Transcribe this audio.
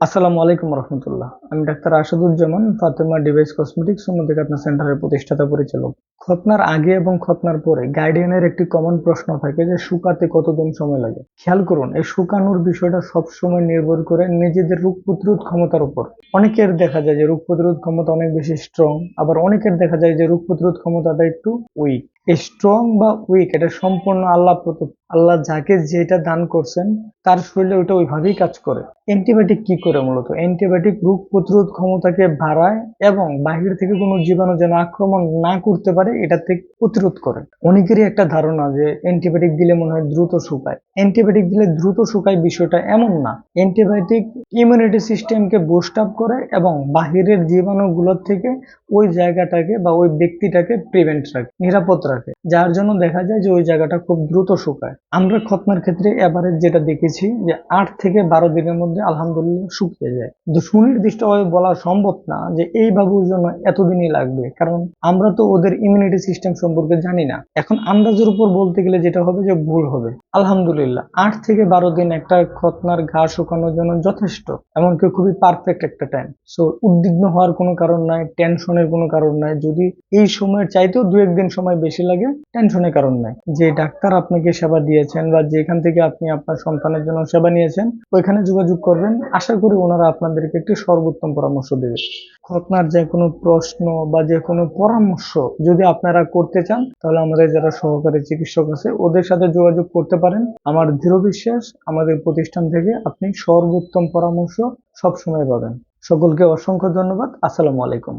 আসসালামু আলাইকুম রহমতুল্লাহ। আমি doctor Asaduzzaman, Fatema device cosmetics কাটনা সেন্টারের প্রতিষ্ঠাতা পরিচালক। খতনার আগে এবং খতনার পরে গাইডিয়ানের একটি কমন প্রশ্ন থাকে যে শুকাতে কতদিন সময় লাগে? খেয়াল করুন, এই শুকানোর বিষয়টা সব সময় নির্ভর করে নিজেদের রোগ প্রতিরোধ ক্ষমতার উপর। অনেকের দেখা যায় যে রোগ প্রতিরোধ ক্ষমতা অনেক বেশি স্ট্রং আবার অনেকের দেখা যায় যে রোগ প্রতিরোধ ক্ষমতাটা একটু উইক স্ট্রং বা উইক এটা সম্পূর্ণ আল্লাহ প্রদত্ত আল্লাহ যাকে যেটা দান করছেন, তার শরীরে ওটা ওইভাবেই কাজ করে। অ্যান্টিবায়োটিক কি করে মূলত? অ্যান্টিবায়োটিক রোগ প্রতিরোধ ক্ষমতাকে বাড়ায় এবং বাহির থেকে কোনো জীবাণু যেন আক্রমণ না করতে পারে, এটা থেকে প্রতিরোধ করে। অনেকেরই একটা ধারণা যে অ্যান্টিবায়োটিক দিলে মনে হয় দ্রুত শুকায়। অ্যান্টিবায়োটিক দিলে দ্রুত শুকায় বিষয়টা এমন না। অ্যান্টিবায়োটিক ইমিউনিটি সিস্টেমকে বুস্ট আপ করে এবং বাহিরের জীবাণুগুলোর থেকে ওই জায়গাটাকে বা ওই ব্যক্তিটাকে প্রিভেন্ট রাখে, নিরাপদ রাখে। যার জন্য দেখা যায় যে ওই জায়গাটা খুব দ্রুত শুকায়। আমরা খতনার ক্ষেত্রে এবারে যেটা দেখেছি যে আট থেকে বারো দিনের মধ্যে আলহামদুলিল্লাহ শুকিয়ে যায়। কিন্তু সুনির্দিষ্টভাবে বলা সম্ভব না যে এই বাবুর জন্য এতদিনই লাগবে। কারণ আমরা তো ওদের ইমিউনিটি সিস্টেম সম্পর্কে জানি না। এখন আন্দাজের উপর বলতে গেলে যেটা হবে যে ভুল হবে। আলহামদুলিল্লাহ, আট থেকে বারো দিন একটা খতনার ঘা শুকানোর জন্য যথেষ্ট। এমনকি খুবই পারফেক্ট একটা টাইম সো উদ্বিগ্ন হওয়ার কোনো কারণ নাই টেনশনের কোনো কারণ নাই। যদি এই সময়ের চাইতেও দু একদিন সময় বেশি লাগে টেনশনের কারণ নাই। যে ডাক্তার আপনাকে সেবা দিয়েছেন বা যেখান থেকে আপনি আপনার সন্তানের জন্য সেবা নিয়েছেন, ওইখানে যোগাযোগ করবেন। আশা করি ওনারা আপনাদেরকে একটি সর্বোত্তম পরামর্শ দেবে। খতনার যে কোনো প্রশ্ন বা যে কোনো পরামর্শ যদি আপনারা করতে চান, তাহলে আমাদের যারা সহকারী চিকিৎসক আছে, ওদের সাথে যোগাযোগ করতে পারেন। আমার দৃঢ় বিশ্বাস, আমাদের প্রতিষ্ঠান থেকে আপনি সর্বোত্তম পরামর্শ সবসময় পাবেন। সকলকে অসংখ্য ধন্যবাদ। আসসালামু আলাইকুম।